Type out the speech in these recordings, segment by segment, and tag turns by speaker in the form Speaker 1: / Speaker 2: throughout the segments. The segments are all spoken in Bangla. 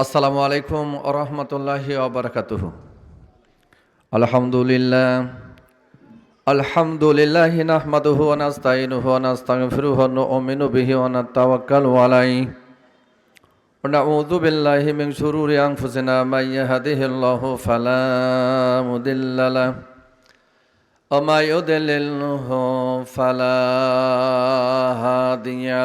Speaker 1: আসসালামু আলাইকুম আরহামতুল্লাহি আবরকাতুহ আলহামদুলিল্লাহ আলহামদুলিল্লাহ নাহমাদুহু ওয়া নাস্তাইনুহু ওয়া নাস্তাগফিরুহু ওয়া নু'মিনু বিহি ওয়া নাতাওয়াক্কালু আলাইহি। ওয়া নাউযু বিল্লাহি মিন শুরুরি আনফুসিনা, মান ইয়াহদিহিল্লাহু ফালা মুদিল্লা লাহু ওয়া মা ইউদ্লিলহু ফালা হাদিয়া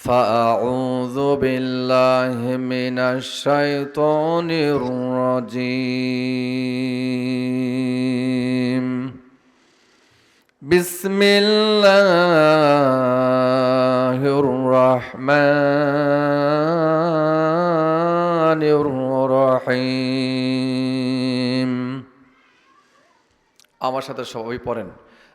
Speaker 1: فأعوذ بالله من الشيطان الرجيم بسم الله الرحمن الرحيم আমার সাথে সবাই পড়েন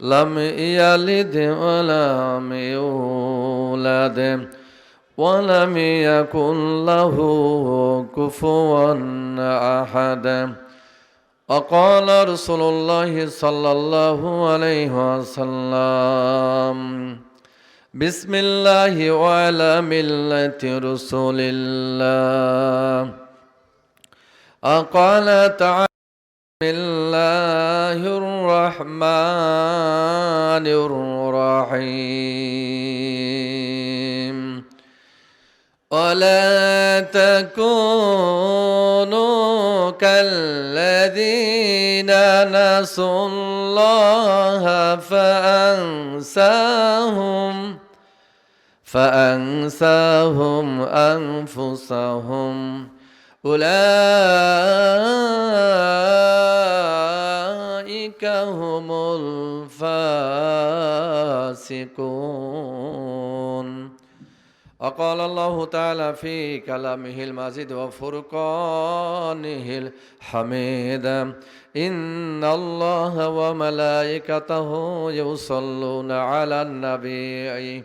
Speaker 1: لم يلد ولم يولد ولم يكن له كفوا احد وقال رسول الله صلى الله عليه وسلم بسم الله وعلى مله رسول الله وقال تعالى بسم الله الرحمن الرحيم. ولا تكونوا كالذين نسوا الله فأنساهم فأنساهم أنفسهم. أولئك هم الفاسقون وقال الله تعالى في كلامه المجيد وفرقانه الحميد إن الله وملائكته يصلون على النبي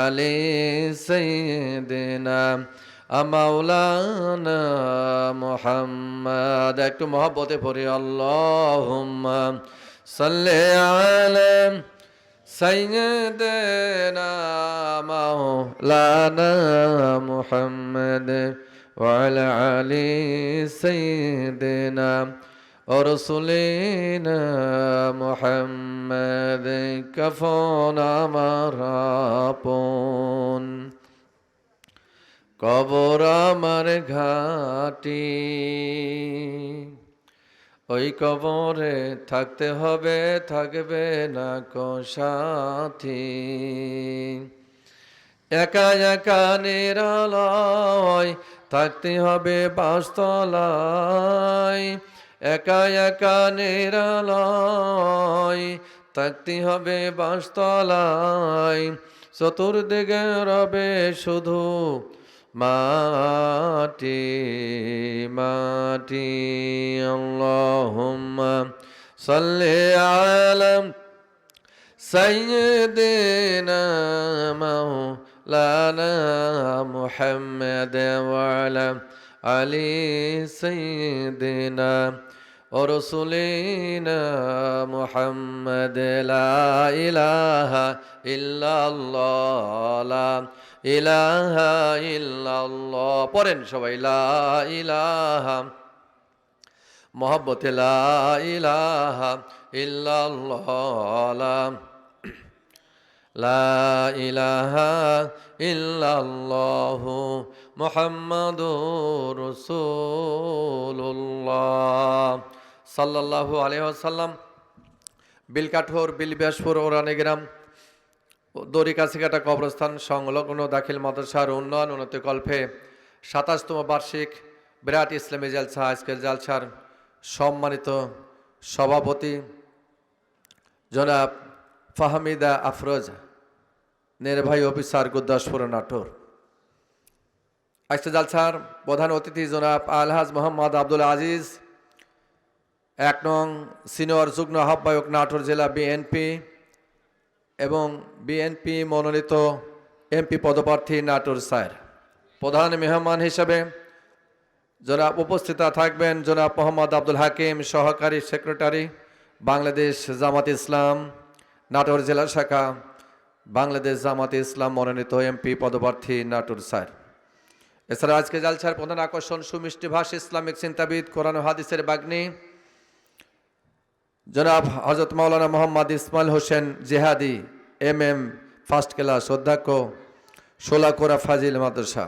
Speaker 1: آل سيدنا মাওলানা মুহাম্মদ একটু মহব্বতে পড়ি আল্লাহুম্মা সাল্লি আলা সাইয়্যিদিনা মাওলানা মুহাম্মদ وعلى آل سيدنا ورسولنا محمد كفونا مرابون কবর আমার ঘাটি ওই কবরে থাকতে হবে থাকবে না কো সাথী একা একা নিরালয় থাকতে হবে বাসতলায় একা একা নিরালয়, থাকতে হবে বাসতলায়। চতুর্দিকে রবে শুধু মাটি মাটি। আল্লাহুম্মা সাল্লি আলা সাইয়্যিদিনা মাওলানা মুহাম্মদ ওয়া আলা আলি সাইয়্যিদিনা ورسولنا محمد لا إله إلا الله لا ইলাহা ইল্লাল্লাহ পড়েন সবাই লা ইলাহা মোহাব্বতে লা ইলাহা ইল্লাল্লাহ লা ইলাহা ইল্লাল্লাহু মুহাম্মাদুর রাসূলুল্লাহ। সাল্লাল্লাহু আলাইহি ওয়াসাল্লাম, বিলকাঠোর, বিলব্যাসপুর, ওরানিগ্রাম দড়ি কাছিকাটা কবরস্থান, সংলগ্ন দাখিল মাদ্রাসার উন্নয়ন উন্নতি কল্পে সাতাশতম বার্ষিক বিরাট ইসলামী জালসা আজকের জালসার সম্মানিত সভাপতি জনাব ফাহমিদা আফরোজ। নির্বাহী অফিসার গুরদাসপুর নাটোর। আজকে জালসার প্রধান অতিথি জনাব আলহাজ মোহাম্মদ আব্দুল আজিজ, এক নং সিনিয়র যুগ্ম আহ্বায়ক নাটোর জেলা বিএনপি এবং বিএনপি মনোনীত এমপি পদপ্রার্থী নাটোর স্যার। প্রধান মেহমান হিসেবে জনাব উপস্থিত থাকবেন জনাব মোহাম্মদ আব্দুল হাকিম, সহকারী সেক্রেটারি, বাংলাদেশ জামাত ইসলাম, নাটোর জেলা শাখা বাংলাদেশ জামাত ইসলাম মনোনীত এমপি পদপ্রার্থী নাটুর স্যার। এছাড়া আজকে জালসার প্রধান আকর্ষণ সুমিষ্টি ভাষ, ইসলামিক চিন্তাবিদ, কোরআন হাদিসের বাগ্নি। জনাব হজরত মাওলানা Mohammad Ismail Hossain Jihadi M M first class অধ্যক্ষ সোলাকোরা ফাজিল মাদ্রাসা।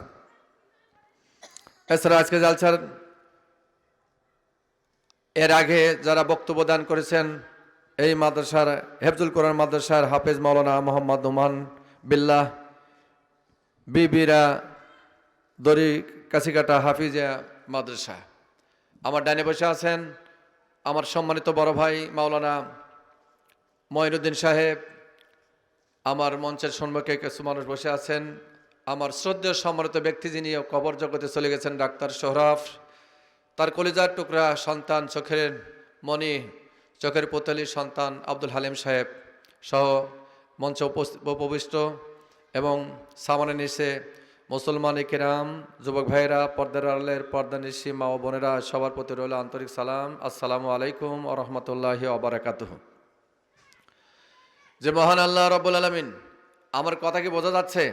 Speaker 1: এছাড়া আজকে জালসার এর আগে যারা বক্তব্য দান করেছেন এই মাদ্রাসার হেফজুল কোরআন মাদ্রাসার হাফেজ মাওলানা মোহাম্মদ উমান বিল্লাহ, বিবিরা দড়ি কাছিকাটা হাফিজা মাদ্রাসা। আমার ডানে বসে আছেন আমার সম্মানিত বড় ভাই মাওলানা মঈনুদ্দিন সাহেব। আমার মঞ্চের সম্মুখে কিছু মানুষ বসে আছেন। আমার শ্রদ্ধেয় সম্মানিত ব্যক্তি যিনি কবর জগতে চলে গেছেন ডাক্তার সোহরাফ। তার কলিজার টুকরা সন্তান, চোখের মণি চোখের পুতলি সন্তান আব্দুল হালিম সাহেব সহ মঞ্চে উপবিষ্ট এবং সামনে নিচে মুসলমান কেরাম, যুবক ভাইরা পর্দার আলের পর্দা নিশি মা ও বোনেরা, সবার প্রতি রইল আন্তরিক সালাম। আসসালামু আলাইকুম ও রহমতুল্লাহি অবরাকাতুহ যে মহান আল্লাহ রব্বুল আলমিন, আমার কথা কি বোঝা যাচ্ছে?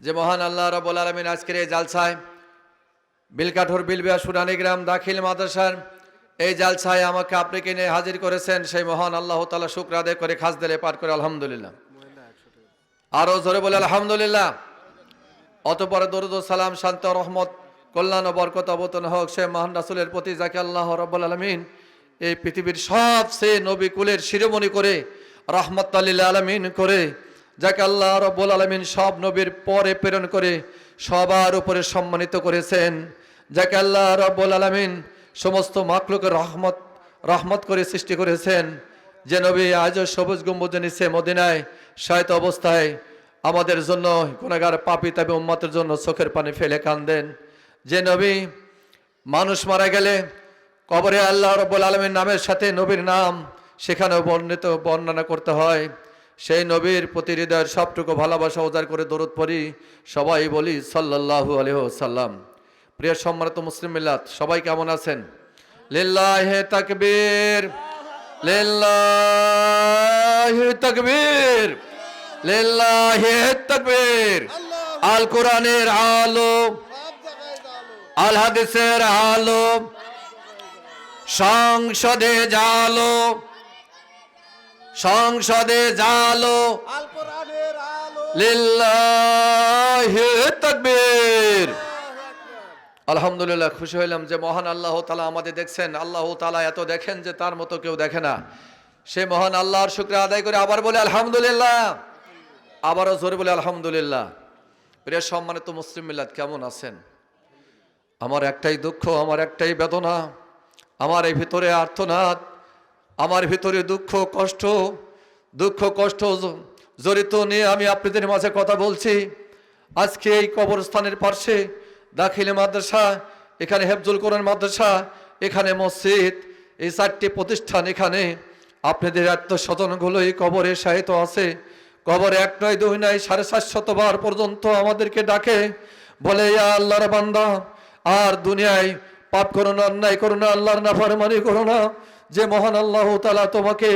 Speaker 1: যে মহান আল্লাহ রব্বুল আলমিন আজকের এই জালসায় বিলকাঠোর বিলবিয়া সুরানি গ্রাম দাখিল মাদ্রাসার এই জাল জালসায় আমাকে আপনি কিনে হাজির করেছেন, সেই মহান আল্লাহ তালা শুক্র আদায় করে খাস দিলে পাঠ করে, আলহামদুলিল্লাহ। আরও জোরে বলে, আলহামদুলিল্লাহ। অতপরে দরুদ সালাম, শান্ত রহমত, কল্যাণ বরকত অবতন হোক সে মহান রাসুলের প্রতি, যাকে আল্লাহ রব্বুল আলমিন এই পৃথিবীর সবচেয়ে নবী কুলের শিরোমণি করে রহমত আলমিন করে, যাকে আল্লাহ রব্বুল আলমিন সব নবীর পরে প্রেরণ করে, সবার উপরে সম্মানিত করেছেন, যাকে আল্লাহ রব্বুল আলমিন সমস্ত মাকলুকের রহমত রহমত করে সৃষ্টি করেছেন যে নবী আজও সবুজ গম্বুজ নিচে মদিনায় শায়িত অবস্থায় আমাদের জন্য গুণাগার পাপি তবে উম্মতের জন্য চোখের পানি ফেলে কান্দেন। যে নবী মানুষ মারা গেলে কবরে আল্লাহ রব্বুল আলমীর নামের সাথে নবীর নাম সেখানেও বর্ণিত, বর্ণনা করতে হয়। সেই নবীর প্রতি হৃদয়ের সবটুকু ভালোবাসা উজাড় করে দরুদ পড়ি সবাই বলি সাল্লাল্লাহু আলহ সাল্লাম প্রিয় সম্মানিত মুসলিম মিল্লাত সবাই কেমন আছেন? লিল্লাহে তাকবীর লিল্লাহে তাকবীর লিল্লাহে তাকবীর। আল কোরআনের আলো আল হাদিসের আলো সংসদে জালো সংসদে জালো।
Speaker 2: আল কোরআনের আলো।
Speaker 1: লিল্লাহি তাকবীর। আলহামদুলিল্লাহ, খুশি হইলাম যে মহান আল্লাহ তালা আমাদের দেখছেন। আল্লাহ তালা এত দেখেন যে তার মতো কেউ দেখে না। সে মহান আল্লাহর শুক্র আদায় করে আবার বলে আলহামদুলিল্লাহ। আবারও জোরে বলে আলহামদুলিল্লাহ। প্রিয় সম্মানিত মুসলিম মিল্লাত কেমন আছেন? আমার একটাই দুঃখ, আমার একটাই বেদনা, আমার এই ভিতরে আর্তনাদ, আমার ভিতরে দুঃখ, কষ্ট দুঃখ, কষ্ট জড়িত নিয়ে আমি আপনাদের মাঝে কথা বলছি। আজকে এই কবরস্থানের পার্শ্বে দাখিলে মাদ্রাসা, এখানে হেফজুল কোরআন মাদ্রাসা, এখানে মসজিদ, এই চারটি প্রতিষ্ঠান এখানে। আপনাদের আত্মস্বজনগুলো এই কবরে সাহিত্য আছে। কবরে এক নয়, দুই নয়, সাড়ে সাতশতবার পর্যন্ত আমাদেরকে ডাকে। বলে, ইয়া আল্লাহর বান্দা, আর দুনিয়ায় পাপ করো না, অন্যায় করো না, আল্লাহর নাফারমানি করো না। যে মহান আল্লাহ তালা তোমাকে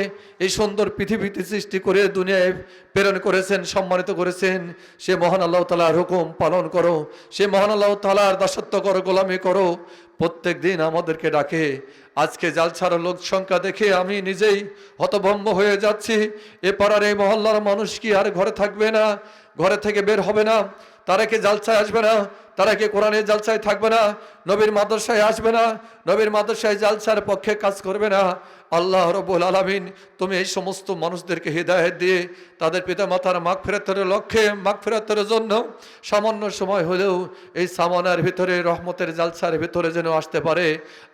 Speaker 1: এই সুন্দর পৃথিবীতে সৃষ্টি করে দুনিয়ায় প্রেরণ করেছেন, সম্মানিত করেছেন। সে মহান আল্লাহ তালার হুকুম পালন করো, সে মহান আল্লাহ তালার দাসত্ব করো, গোলামি করো, প্রত্যেক দিন আমাদেরকে ডাকে। আজকে জালছাড়া লোক সংখ্যা দেখে আমি নিজেই হতভম্ব হয়ে যাচ্ছি। এ পাড়ার এই মহল্লার মানুষ কি আর ঘরে থাকবে না? ঘরে থেকে বের হবে না? তারা কি জালসায় আসবে না? তারা কি কোরআনের জালসায় থাকবে না? নবীর মাদ্রাসায় আসবে না? নবীর মাদ্রাসায় জালসার পক্ষে কাজ করবে না? আল্লাহ রবুল আলমিন তুমি এই সমস্ত মানুষদেরকে হৃদায়ত দিয়ে তাদের পিতা মাতার মাগ ফেরতের লক্ষ্যে, মাগ ফেরতের জন্য সামান্য সময় হলেও এই সামানার ভিতরে, রহমতের জালসার ভিতরে যেন আসতে পারে।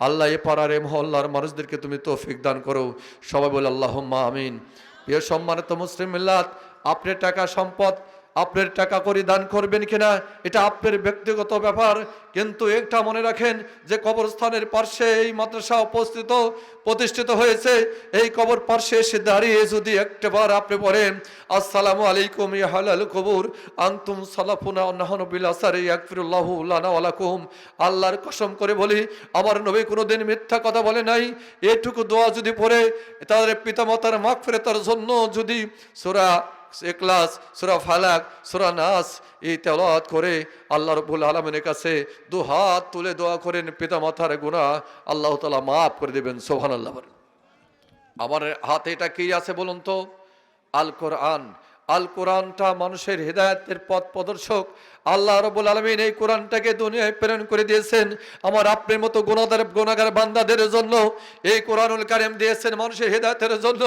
Speaker 1: আল্লাহ এ পাড়ার এ মহল্লার মানুষদেরকে তুমি তৌফিক দান করো। সবাই বলে আল্লাহ আমিন। প্রিয় সম্মানিত মুসলিম মিল্লাত, আপনি টাকা সম্পদ আপনার টাকা করে দান করবেন কিনা, এটা আপনার ব্যক্তিগত ব্যাপার। কিন্তু একটা মনে রাখেন যে কবরস্থানের পার্শ্বে এই মাদ্রাসা উপস্থিত, প্রতিষ্ঠিত হয়েছে। এই কবর পার্শ্বে এসে দাঁড়িয়ে যদি একটাবার আপনি বলেন, আসসালামু আলাইকুম, ইয়া হালাল কবুর, আনতুম সালাফুনা নাহনু বিল আসারি ইয়াগফিরুল্লাহু লানা ওয়া লাকুম। আল্লাহর কসম করে বলি, আমার নবী কোনোদিন মিথ্যা কথা বলে নাই। এটুকু দোয়া যদি পড়ে, তাদের পিতামাতার মাগফিরাতের জন্য যদি সূরা এক্লাস সুরা ফালাক, সুরা নাস, এই তেলাওয়াত করে আল্লাহ রবুল আলমিনের কাছে দু হাত তুলে দোয়া করেন, পিতা মাথার গুণা আল্লাহ তালা মাফ করে দেবেন সোহান আল্লাহ আমার হাতে এটা কি আছে বলুন তো? আল কোরআন আল কোরআনটা মানুষের হৃদায়তের পথ প্রদর্শক আল্লাহ রবুল আলমিন এই কোরআনটাকে দুনিয়ায় প্রেরণ করে দিয়েছেন। আমার আপনার মতো গুণাদার গুণাগার বান্দাদের জন্য এই কোরআনুল কারিম দিয়েছেন মানুষের হৃদায়তের জন্য।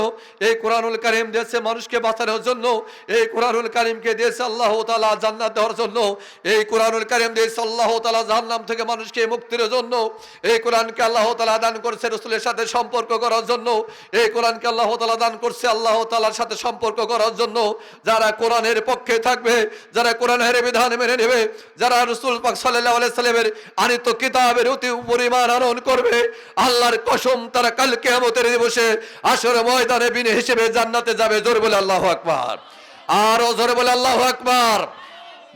Speaker 1: এই কোরআনুল কারিম দিয়েছে মানুষকে বাঁচানোর জন্য। এই কোরআনুল কারিমকে দিয়েছে আল্লাহ তালা জান্নাত দেওয়ার জন্য। এই কোরআনুল কারিম দিয়েছে আল্লাহ তালা জাহান্নাম থেকে মানুষকে মুক্তির জন্য। এই কোরআনকে আল্লাহ তালা দান করছে রসুলের সাথে সম্পর্ক করার জন্য। এই কোরআনকে আল্লাহ তালা দান করছে আল্লাহ তালার সাথে সম্পর্ক করার জন্য। যারা কোরআনের পক্ষে থাকবে, যারা কোরআনের বিধান নেবে, যারা রসুল পাক সাল্লাহ সাল্লামের আনিত কিতাবের অতি পরিমাণ আনয়ন করবে, আল্লাহর কসম তারা কালকে আমাদের দিবসে আসর ময়দানে বিনে হিসেবে জান্নাতে যাবে, জোর বলে আল্লাহ আকবার। আরও জোরে বলে আল্লাহ আকবার।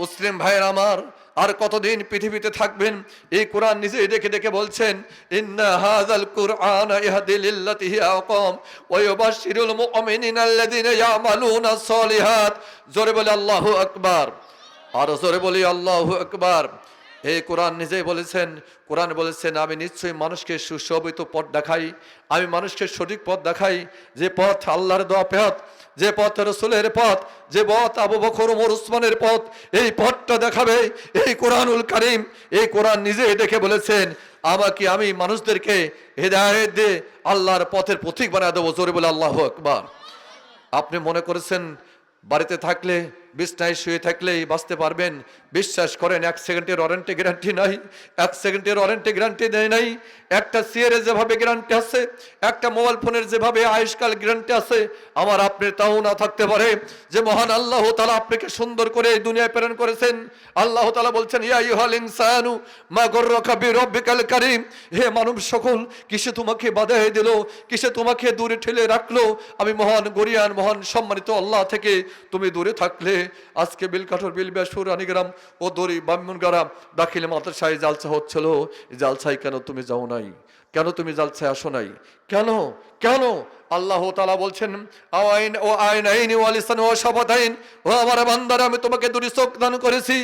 Speaker 1: মুসলিম ভাইয়ের আমার, আর কতদিন পৃথিবীতে থাকবেন? এই কোরআন নিজেই দেখে দেখে বলছেন, ইন্না জোরে বলে আল্লাহু আকবার। আর জোরে বলি, আল্লাহ আকবার। এই কোরআন, নিজেই বলেছেন, কোরআন বলেছেন, আমি নিশ্চয়ই মানুষকে সুশোভিত পথ দেখাই, আমি মানুষকে সঠিক পথ দেখাই, যে পথ আল্লাহর দেওয়া পথ, যে পথ রসুলের পথ, যে পথ আবু বকর, ওমর, উসমানের পথ, এই পথটা দেখাবে, এই কোরআনুল করিম, এই কোরআন নিজে দেখে বলেছেন, আমাকে আমি মানুষদেরকে হেদায়েত দিয়ে আল্লাহর পথের পথিক বানায় দেবো, জোরে বলে, আল্লাহ আকবার। আপনি মনে করেছেন, বাড়িতে থাকলে বিছনায় শুয়ে থাকলেই বাঁচতে পারবেন। বিশ্বাস করেন, এক সেকেন্ডের ওয়ারেন্টি গ্যারান্টি নাই, এক সেকেন্ডের ওয়ারেন্টি গ্যারান্টি দেয় নাই। একটা সিয়ারের যেভাবে গ্যারান্টি আছে, একটা মোবাইল ফোনের যেভাবে আয়ুষ্কাল গ্যারান্টি আছে, আমার আপনি তাও না থাকতে পারে। যে মহান আল্লাহ তালা আপনাকে সুন্দর করে এই দুনিয়ায় প্রেরণ করেছেন। আল্লাহ তালা বলছেন, ইয়া মা গর্রকা বিরব্বিকাল কারীম। হে মানব সকল, কিসে তোমাকে বাধাই দিল, কিসে তোমাকে দূরে ঠেলে রাখল? আমি মহান গরিয়ান, মহান সম্মানিত আল্লাহ থেকে তুমি দূরে থাকলে। আজকে বিলকাঠর বিলবেশ্বর রানীগ্রাম ও দরি ব্রাহ্মণ গ্রাম দাখিল মাদ্রাসায় জালসা হচ্ছিল। জালসাই কেন তুমি যাও নাই? কেন তুমি জালসায় আসো নাই? কেন? কেন? আল্লাহ তালা বলছেন ও আইন ও আইন আইন ও আলিসান ও শপথ আইন ও আমার বান্দার, আমি তোমাকে দুটি চোখ দান করেছি।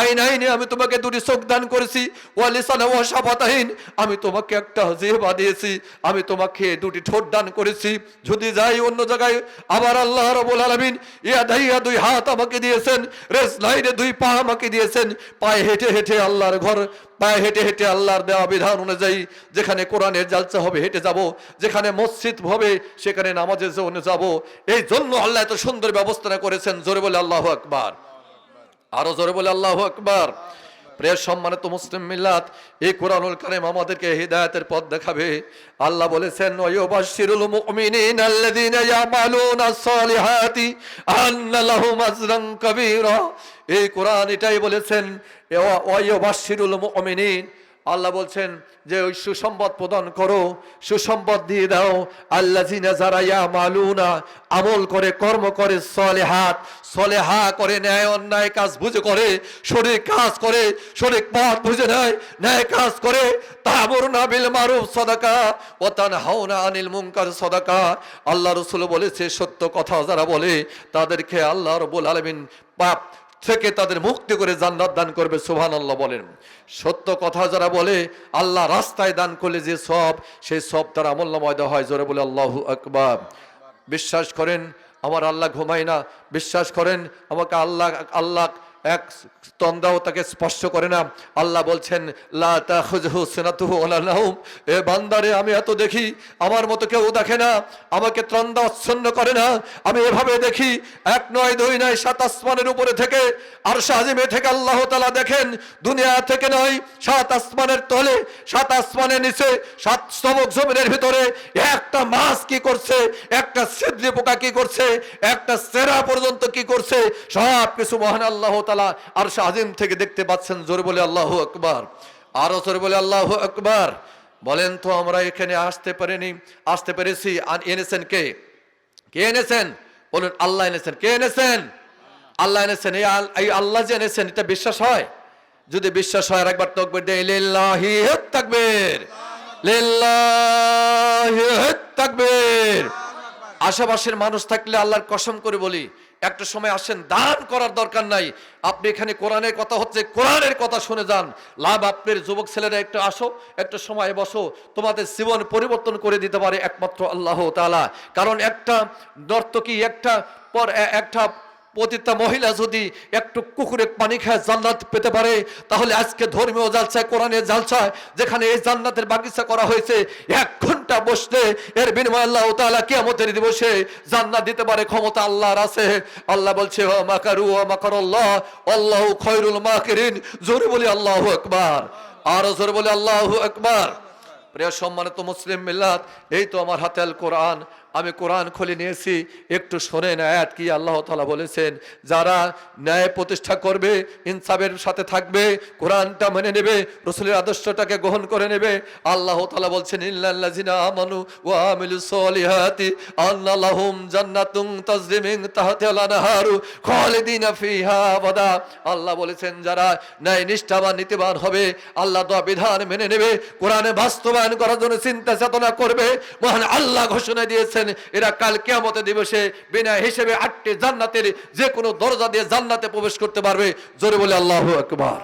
Speaker 1: আইন আইনে আমি তোমাকে দুটি চোখ দান করেছি। ও আলিসান ও শপথ আইন আমি তোমাকে একটা জিহবা দিয়েছি। আমি তোমাকে দুটি ঠোঁট দান করেছি। যদি যাই অন্য জায়গায়, আবার আল্লাহ রবুল আলমিন ইয়া দাইয়া দুই হাত আমাকে দিয়েছেন, রেস লাইনে দুই পা আমাকে দিয়েছেন, পায়ে হেঁটে হেঁটে আল্লাহর ঘর পায়ে হেঁটে হেঁটে আল্লাহর দেওয়া বিধান অনুযায়ী যেখানে কোরআনের জালসা হবে হেঁটে যাব, যেখানে মসজিদ হবে সেখানে নামাজের জন্য যাব। এই জন্য আল্লাহ এত সুন্দর ব্যবস্থা করেছেন, জোরে বলে আল্লাহ আকবার। আরও জোরে বলে আল্লাহ আকবার। প্রিয় সম্মানিত মুসলিম মিল্লাত, এই কোরআনুল কারিম আমাদেরকে হিদায়তের পথ দেখাবে। আল্লাহ বলেছেন, ওয়ায়ুবাশশিরুল মুমিনিন আল্লাযীনা ইয়ামালুনা সলিহাতি আন্না লাহুম আজরান কাবীরা। এই কোরআন এটাই বলেছেন ওয়ায়ুবাশশিরুল মুমিনিন আল্লাহ বলছেন যে ওই সুসম্পদ প্রদান করো, সুসম্পদ দিয়ে দাও। আল্লাহ যারা ইয়া মালুনা আমল করে, কর্ম করে সলে হাত সলে হা করে, ন্যায় অন্যায় কাজ বুঝে করে শরীর কাজ করে শরীর পথ বুঝে নেয়, ন্যায় কাজ করে তাবরুনা বিল মারুফ, সদাকা ও তানহাউনা আনিল মুনকার, সদাকা। আল্লাহ রসুল বলেছে সত্য কথা যারা বলে, তাদেরকে আল্লাহ রবুল আলমিন পাপ থেকে তাদের মুক্তি করে জান্নাত দান করবে সুহান আল্লাহ বলেন। সত্য কথা যারা বলে, আল্লাহ রাস্তায় দান করলে যে সব, সেই সব তার আমল ময়দা হয়। জোরে বলে, আল্লাহ আকবা বিশ্বাস করেন, আমার আল্লাহ ঘুমায় না। বিশ্বাস করেন, আমাকে আল্লাহ আল্লাহ এক তন্দাও তাকে স্পর্শ করে না। আল্লাহ বলছেন বান্দারে, আমি এত দেখি, আমার মতো কেউ দেখে না। আমাকে ত্রন্দা অচ্ছন্ন করে না। আমি এভাবে দেখি, এক নয়, দুই নয়, সাত আসমানের উপরে থেকে আর সাজিমে থেকে আল্লাহ তালা দেখেন, দুনিয়া থেকে নয়, সাত আসমানের তলে, সাত আসমানের নিচে, সাত স্তবক জমিনের ভিতরে, একটা মাছ কি করছে, একটা ছিদ্রি পোকা কি করছে, একটা সেরা পর্যন্ত কি করছে সব কিছু মহান আল্লাহ তালা আর শাহিম থেকে দেখতে পাচ্ছেন, জোরে বলে আল্লাহ আকবার। আরও জোরে বলে আল্লাহ আকবার। বলেন তো, আমরা এখানে আসতে পারিনি, আসতে পেরেছি। আর এনেছেন কে? কে এনেছেন? বলুন, আল্লাহ এনেছেন। কে এনেছেন? আল্লাহ এনেছেন। এই আল্লাহ যে এনেছেন, এটা বিশ্বাস হয়? যদি বিশ্বাস হয়, আর একবার তকবির দেয় আশেপাশের মানুষ থাকলে আল্লাহর কসম করে বলি একটা সময় আসেন, দান করার দরকার নাই। আপনি এখানে কোরআনের কথা হচ্ছে, কোরআনের কথা শুনে যান। লাভ আপনার যুবক ছেলেরা একটু আসো, একটা সময় বসো। তোমাদের জীবন পরিবর্তন করে দিতে পারে একমাত্র আল্লাহ তালা কারণ একটা নর্তকী একটা পর একটা পতিতা মহিলা যদি একটু কুকুরে পানি খায় জান্নাত পেতে পারে, তাহলে আজকে ধর্মীয় জালসায়, কোরআনের জালসায়, যেখানে এই জান্নাতের বাগিচা করা হয়েছে, এক ঘণ্টা বসলে এর বিনিময়ে আল্লাহ তাআলা কিয়ামতের দিবসে জান্নাত দিতে পারে, ক্ষমতা আল্লাহর আছে। আল্লাহ বলছে ও মাকারু ও মাকারুল্লাহ, আল্লাহু খয়রুল মাকিরিন। জোরে বলি, আল্লাহু আকবার। আর জোরে বলি, আল্লাহু আকবার। প্রিয় সম্মানিত মুসলিম মিল্লাত, এই তো আমার হাতে আল কোরআন আমি কোরআন খুলে নিয়েছি, একটু শোনেন আয়াত কি আল্লাহ তালা বলেছেন, যারা ন্যায় প্রতিষ্ঠা করবে, ইনসাফের সাথে থাকবে, কোরআনটা মেনে নেবে, রসুলের আদর্শটাকে গ্রহণ করে নেবে, আল্লাহ তালা বলছেন আল্লাহ বলেছেন, যারা ন্যায় নিষ্ঠাবান, নীতিবান হবে, আল্লাহ দোয়া বিধান মেনে নেবে, কোরআনে বাস্তবায়ন করার জন্য চিন্তা চেতনা করবে। মহান আল্লাহ ঘোষণা দিয়েছেন এরা কাল কেয়ামতের দিবসে বিনা হিসেবে আটটি জান্নাতের যে কোনো দরজা দিয়ে জান্নাতে প্রবেশ করতে পারবে। জোরে বলে আল্লাহ আকবার।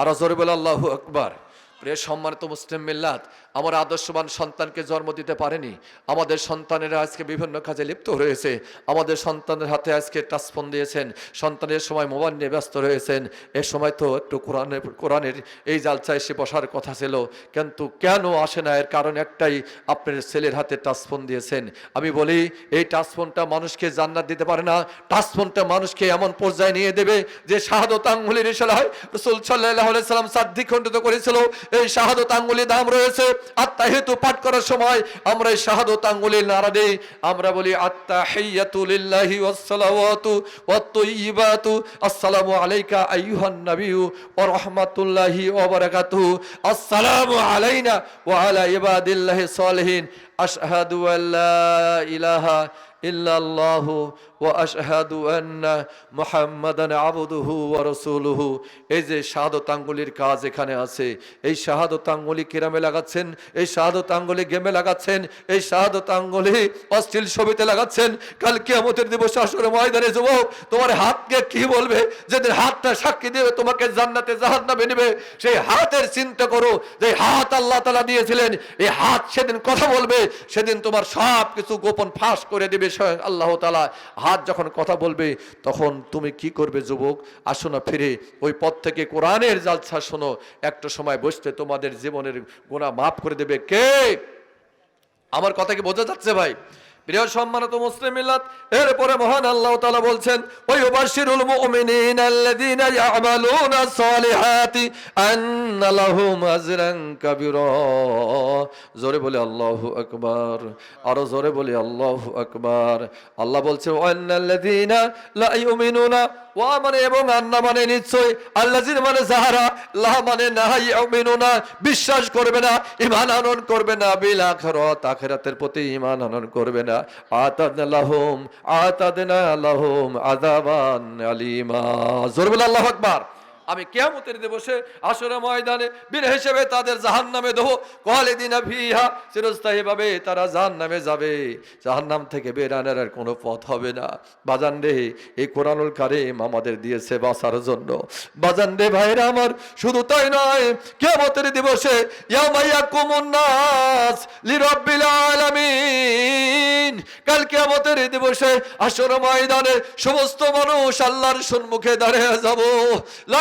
Speaker 1: আরও জোরে বলে আল্লাহ আকবার। প্রিয় সম্মানিত মুসলিম মিল্লাত আমার আদর্শবান সন্তানকে জন্ম দিতে পারেনি। আমাদের সন্তানেরা আজকে বিভিন্ন কাজে লিপ্ত রয়েছে আমাদের সন্তানের হাতে আজকে টাচফোন দিয়েছেন। সন্তানের সময় মোবাইল নিয়ে ব্যস্ত রয়েছেন। এ সময় তো একটু কোরআনের কোরআনের এই জালসা এসে বসার কথা ছিল। কিন্তু কেন আসে না? এর কারণ একটাই, আপনার ছেলের হাতে টাচফোন দিয়েছেন। আমি বলি, এই টাচফোনটা মানুষকে জান্নাত দিতে পারে না। টাচফোনটা মানুষকে এমন পর্যায়ে নিয়ে দেবে যে শাহাদত আঙ্গুলির ইশারায় রসুল সাল্লাহ সাল্লাম সাধ্যি খণ্ডিত করেছিল। এই শাহাদত আঙ্গুলি দাম রয়েছে আত্মা হেতু পাঠ করার সময় আমরা এই শাহাদত আঙ্গুলি নাড়া দেই। আমরা বলি আত্মা হেয়াতু লিল্লাহি ওয়াসসালাওয়াতু ওয়াত-তাইয়্যিবাতু আসসালামু আলাইকা আসসালামু আলাইনা ওয়া আলা ইবাদিল্লাহি সালিহিন। আশহাদু আল্লা ইলাহা ইল্লাল্লাহু আন্না মুহাম্মাদান আবদুহু ওয়া রাসূলুহু। এই যে শাহাদত আঙ্গুলির কাজ এখানে আছে, এই শাহাদত আঙ্গুলি কিরামে লাগাচ্ছেন, এই শাহাদত আঙ্গুলি গেমে লাগাচ্ছেন, এই শাহাদত আঙ্গুলি অশ্লীল ছবিতে লাগাচ্ছেন। কাল কিয়ামতের দিবস আসরে ময়দানে তোমার হাতকে কি বলবে? হাতটা সাক্ষী তোমাকে জান্নাতে জাহান্নামে নেবে। সেই হাতের চিন্তা করো, যে হাত আল্লাহ তাআলা দিয়েছিলেন, এই হাত সেদিন কথা বলবে, সেদিন তোমার সব কিছু গোপন ফাঁস করে দিবে স্বয়ং আল্লাহ তাআলা। হাত যখন কথা বলবে, তখন তুমি কি করবে যুবক? আসো না ফিরে। ওই পথ থেকে কোরআনের জালসা শোনো। একটা সময় বসতে তোমাদের জীবনের গোনা মাফ করে দেবে। কে? আমার কথা কি বোঝা যাচ্ছে ভাই? প্রিয় সম্মানিত মুসলিম এরপরে মহান আল্লাহ তাআলা বলছেন ওই উবাশিরুল মুমিনিন ইয়ামালুনা আন্না লাহুম আজরান কাবীরা। জোরে আল্লাহু আকবার, আরও জোরে আল্লাহু আকবার। আল্লাহ বলছে লা ইউমিনুনা, ওয়া মানে এবং আন্না মানে নিশ্চয়, আল্লাযীনা মানে যাহারা, লা মানে না ইউমিনুনা, বিশ্বাস করবে না, ঈমান আনয়ন করবে না, বিল আখিরাত, আখিরাতের প্রতি ঈমান আনয়ন করবে না। আতাদনা লাহুম আতাদনা লাহুম আযাবান আলিমা। জোরে বলে আল্লাহু আকবার। আমি কেয়ামতের দিবসে আসরে ময়দানে বীর হিসেবে তাদের জাহান নামে দেবো। কলেদিনা ভিহা চিরস্থায়ী ভাবে তারা জাহান নামে যাবে। জাহান নাম থেকে বের আনার আর কোনো পথ হবে না। বাজান রে, এই কোরআনুল কারিম আমাদের দিয়েছে বাঁচার জন্য। বাজান রে ভাইরা আমার, শুধু তাই নয়, কেয়ামতের দিবসে কুমুন্নাস আলামিন। কাল কেয়ামতের দিবসে আসর ময়দানে সমস্ত মানুষ আল্লাহর সম্মুখে দাঁড়িয়ে যাব। লা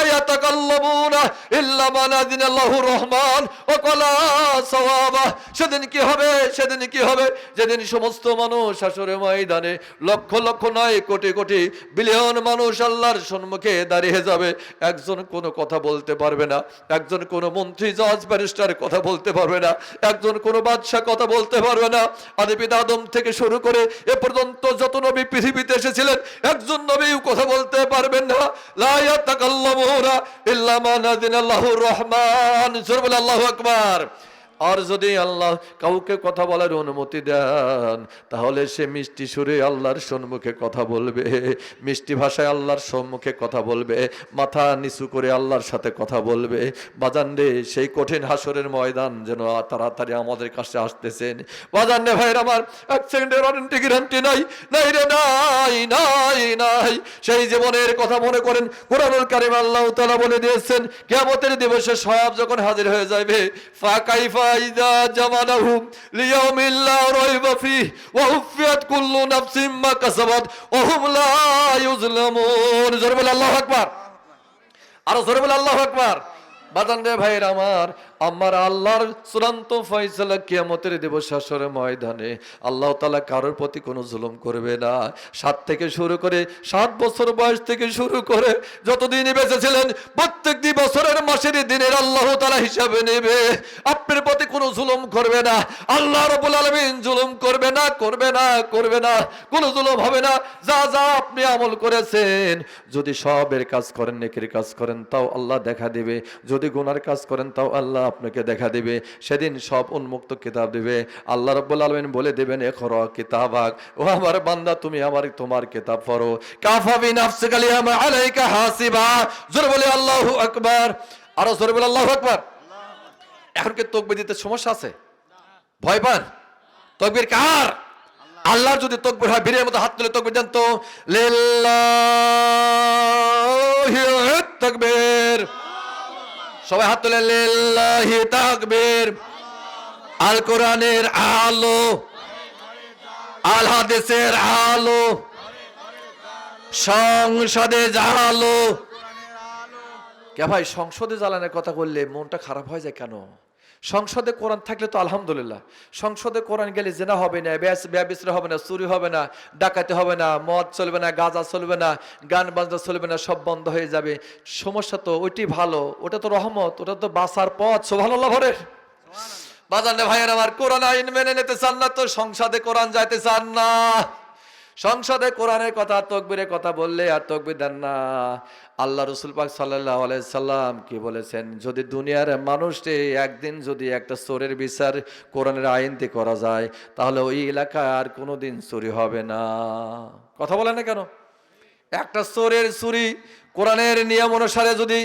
Speaker 1: সেদিন কি হবে? সেদিন কি হবে? যেদিন সমস্ত মানুষ ময়দানে লক্ষ লক্ষ নয়, কোটি কোটি বিলিয়ন মানুষ আল্লাহর সম্মুখে দাঁড়িয়ে যাবে। একজন কোনো কথা বলতে পারবে না, একজন কোনো মন্ত্রী, জজ, ব্যারিস্টার কথা বলতে পারবে না, একজন কোনো বাদশাহ কথা বলতে পারবে না। আদিপিতা আদম থেকে শুরু করে এ পর্যন্ত যত নবী পৃথিবীতে এসেছিলেন, একজন নবীও কথা বলতে পারবেন না। লা ইয়াতাকাল্লামুনা ইল্লা মান আযিনাল্লাহুর রহমান। জোর বলে আল্লাহু আকবার। আর যদি আল্লাহ কাউকে কথা বলার অনুমতি দেন, তাহলে সে মিষ্টি সুরে আল্লাহর সম্মুখে কথা বলবে, মিষ্টি ভাষায় আল্লাহর সম্মুখে কথা বলবে, মাথা নিচু করে আল্লাহর সাথে কথা বলবে। বাজান রে, সেই কঠিন হাসরের ময়দান যেন তাড়াতাড়ি আমাদের কাছে আসতেছেন। বাজান রে ভাইয়ের আমার, এক সেকেন্ডের ওয়ারেন্টি গ্যারান্টি নাই নাই রে, নাই নাই নাই। সেই জীবনের কথা মনে করেন, কোরআনুল কারিম আল্লাহ তাআলা বলে দিয়েছেন, কিয়ামতের দিবসে সব যখন হাজির হয়ে যাবে ফাকাইফা ইযা জামানাহুম ليوم لا ريب فيه ووفيت كل نفس ما كسبت وهم لا يظلمون জোরে বলে আল্লাহু আকবার। আরও জোরে বলে আল্লাহু আকবার। বাজান রে ভাইয়ের আমার আমার আল্লাহর চূড়ান্ত ফয়সালা কিয়ামতের দিবস শাসরে ময়দানে। আল্লাহ তালা কারোর প্রতি কোনো জুলুম করবে না। সাত থেকে শুরু করে সাত বছর বয়স থেকে শুরু করে যতদিন বেঁচে ছিলেন, প্রত্যেক দি বছরের মাসের দিনের আল্লাহ তালা হিসাবে নেবে। আপনার প্রতি কোনো জুলুম করবে না। আল্লাহ রবুল আলমিন জুলুম করবে না করবে না করবে না। কোনো জুলুম হবে না। যা যা আপনি আমল করেছেন। যদি সবের কাজ করেন, নেকির কাজ করেন, তাও আল্লাহ দেখা দেবে। যদি গুনার কাজ করেন, তাও আল্লাহ আপনাকে দেখা দেবে, সেদিন সব উন্মুক্ত কিতাব দেবে। আল্লাহ রব্বুল আলমিন বলে দেবেন এ খর কিতাবাক, ও আমার বান্দা, তুমি আমার তোমার কিতাব পড়ো। আমার আলাইকা হাসিবা। জোরে বলে, আল্লাহু আকবার। আরও জোরে বলে, আল্লাহু আকবার। এখন কি দিতে সমস্যা আছে? ভয় পান? তকবির কার? যদি তকবির হয়, বীরের মতো হাত তুলে তকবির দেন তো। তাকবীর সবাই হাত তুলে তাকবীর। আল কোরআনের আলো আল আলো, সংসদে জ্বালো কে ভাই, সংসদে জ্বালানোর কথা বললে মনটা খারাপ হয়ে যায় কেন? সংসদে কোরআন থাকলে তো আলহামদুলিল্লাহ। সংসদে কোরআন গেলে জেনা হবে না ব্যবিশ্র হবে না চুরি হবে না ডাকাতি হবে না মদ চলবে না গাঁজা চলবে না গান বাজনা চলবে না সব বন্ধ হয়ে যাবে। সমস্যা তো ওইটি ভালো ওটা তো রহমত ওটা তো বাসার পথ সোভানুল্লাহ ভরের বাজানে ভাইয়ের আমার কোরআন আইন মেনে নিতে চান না তো সংসদে কোরআন যাইতে চান না। সংসদে কোরআনের কথা তকবিরের কথা বললে আর তকবির দেন না। আল্লাহ রসুল পাক সাল্লাহ সাল্লাম কি বলেছেন? যদি দুনিয়ার মানুষটি একদিন যদি একটা চোরের বিচার কোরআনের আইনতে করা যায়, তাহলে ওই এলাকায় আর কোনো দিন চুরি হবে না। কথা বলে না কেন? একটা চোরের চুরি কোরআনের নিয়ম অনুসারে যদি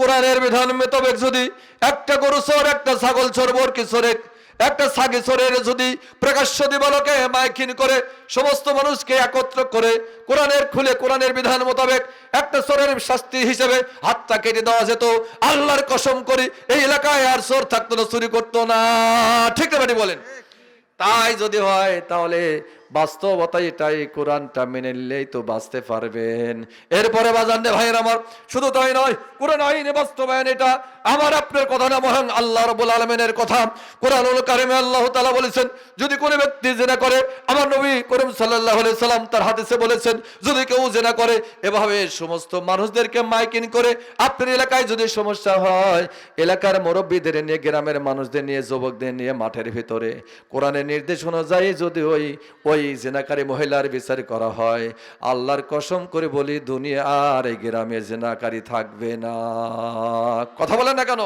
Speaker 1: কোরআনের বিধান মোতাবেক যদি একটা গরু চোর, একটা ছাগল চোর, বরকি চোরে একটা সাগিসরের যদি প্রকাশ্য দিবালকে মাইকিন করে সমস্ত মানুষকে একত্র করে কোরআনের খুলে কোরআনের বিধান মোতাবেক একটা সরের শাস্তি হিসেবে হাতটা কেটে দেওয়া যেত, আল্লাহর কসম করি এই এলাকায় আর সর থাকতো না, চুরি করতো না। ঠিক বলেন। তাই যদি হয় তাহলে বাস্তবতা এটাই, কোরআনটা মেনে নিলেই তো বাঁচতে পারবেন। এরপরে বাজান রে ভাইয়ের আমার, শুধু তাই নয়, কোরআন আইনে বাস্তবায়ন এটা। আমার আপনার কথা না, মহান আল্লাহ রবুল আলমিনের কথা। কোরআনুল কারিমে আল্লাহ তালা বলেছেন, যদি কোনো ব্যক্তি জেনা করে, আমার নবী করিম সাল্লাহ সাল্লাম তার হাদিসে বলেছেন, যদি কেউ জেনা করে, এভাবে সমস্ত মানুষদেরকে মাইকিং করে, আপনার এলাকায় যদি সমস্যা হয়, এলাকার মুরব্বীদের নিয়ে, গ্রামের মানুষদের নিয়ে, যুবকদের নিয়ে, মাঠের ভিতরে, কোরআনের নির্দেশ অনুযায়ী যদি ওই ওই জেনাকারী মহিলার বিচার করা হয়। আল্লাহর কসম করে বলি, দুনিয়া আর এই গ্রামে জেনাকারী থাকবে না। কথা বলেন না কেন?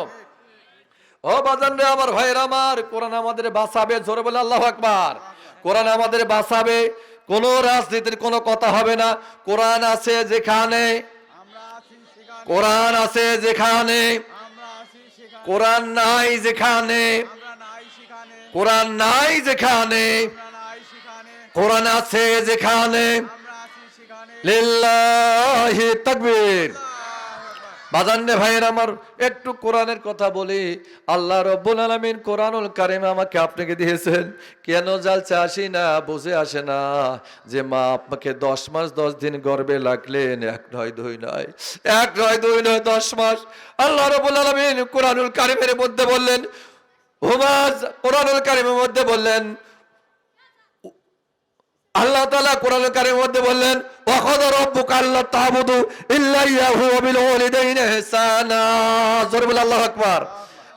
Speaker 1: ও বাজান রে আমার ভাইয়ের আমার, কোরআন আমাদের বাঁচাবে, জোরে বলে আল্লাহ আকবার। কোরআন আমাদের বাঁচাবে, কোন রাজনীতির কোনো কথা হবে না। কোরআন আছে যেখানে, কোরআন আছে যেখানে, কোরআন নাই যেখানে, কোরআন নাই যেখানে। কোরআন আছে যেখানে লিল্লাহি তাকবীর।
Speaker 2: আল্লাহু আকবার।
Speaker 1: বাজান রে ভাইয়ের আমার, একটু কোরআনের কথা বলি। আল্লাহ রব্বুল আলমিন কোরআনুল কারিম আমাকে আপনাকে দিয়েছেন, কেন জালছে আসি না, বুঝে আসে না। যে মা আপনাকে দশ মাস দশ দিন গর্বে লাগলেন, এক নয় দুই নয়, এক নয় দুই নয় দশ মাস। আল্লাহ রব্বুল আলমিন কোরআনুল কারিমের মধ্যে বললেন হুমাজ কোরআনুল কারিমের মধ্যে বললেন আল্লাহ তাআলা কোরআন কারিমের মধ্যে বললেন ওয়াখাদ রাব্বুকা আল্লা তা'বুদু ইল্লা ইয়াহু বিল ওয়ালিদাইনি ইহসানা। জোরে বলে আল্লাহু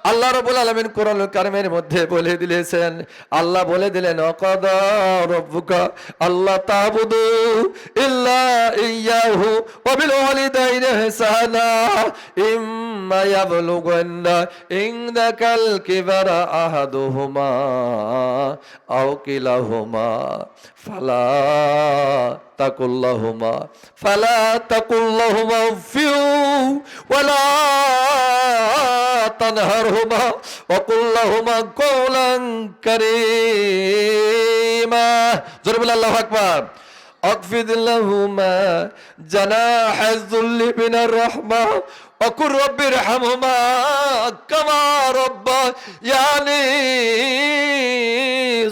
Speaker 1: আল্লাহ রাব্বুল আলামিন কোরআন কারিমের মধ্যে বলে দিলেন আল্লাহ বলে দিলেন ওয়াকাদ রাব্বুকা আল্লা তা'বুদু ইল্লা ইয়াহু ওয়া বিল ওয়ালিদাইনি ইহসানা। ইম্মা ইয়াবলুগান্না ইনদাকাল কিবারা আহাদুহুমা আও কিলাহুমা। ফালা তাকুল্লাহুমা ফালা তাকুল্লাহুমা ফিউ ওয়ালা তানহারহুমা ওয়াকুল্লাহুমা কওলান কারীমা জোরে বলে আল্লাহু আকবার أخفض لهما جناح الذل من الرحمة وقل رب ارحمهما كما ربا يعني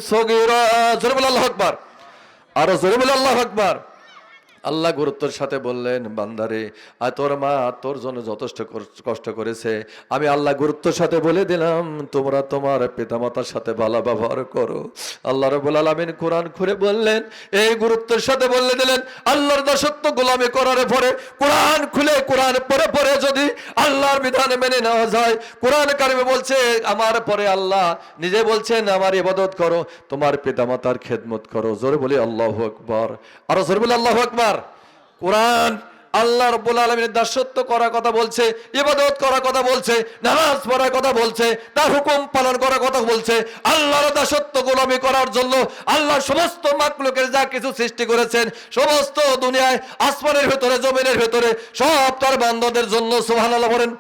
Speaker 1: صغيرا জোরে বলে আল্লাহু আকবার আরও জোরে বলে আল্লাহু আকবার আল্লাহ গুরুত্বের সাথে বললেন, বান্দারে, আর তোর মা তোর জন্য যথেষ্ট কষ্ট করেছে। আমি আল্লাহ গুরুত্বের সাথে বলে দিলাম, তোমরা তোমার পিতামাতার সাথে ভালো ব্যবহার করো। আল্লাহ রবুল আলমিন কোরআন খুলে বললেন, এই গুরুত্বের সাথে বলে দিলেন, আল্লাহর দাসত্ব গোলামি করার পরে কোরআন খুলে, কোরআন পরে পরে যদি আল্লাহর বিধান মেনে নেওয়া যায়, কোরআন কারিমে বলছে, আমার পরে আল্লাহ নিজে বলছেন, আমার ইবাদত করো, তোমার পিতামাতার খেদমত করো। জোরে বলি, আল্লাহ আকবার। আরও জোরে বলি, আল্লাহ আকবার। কোরআন আল্লাহ রব্বুল আলমীর দাসত্ব করার কথা বলছে, ইবাদত করার কথা বলছে, নামাজ পড়ার কথা বলছে, তার হুকুম পালন করার কথা বলছে, আল্লাহর দাসত্ব গোলামি করার জন্য আল্লাহ সমস্ত মাকলুকের যা কিছু সৃষ্টি করেছেন, সমস্ত দুনিয়ায় আসমানের ভেতরে, জমিনের ভেতরে, সব তার বান্ধবদের জন্য সোহান বলেন।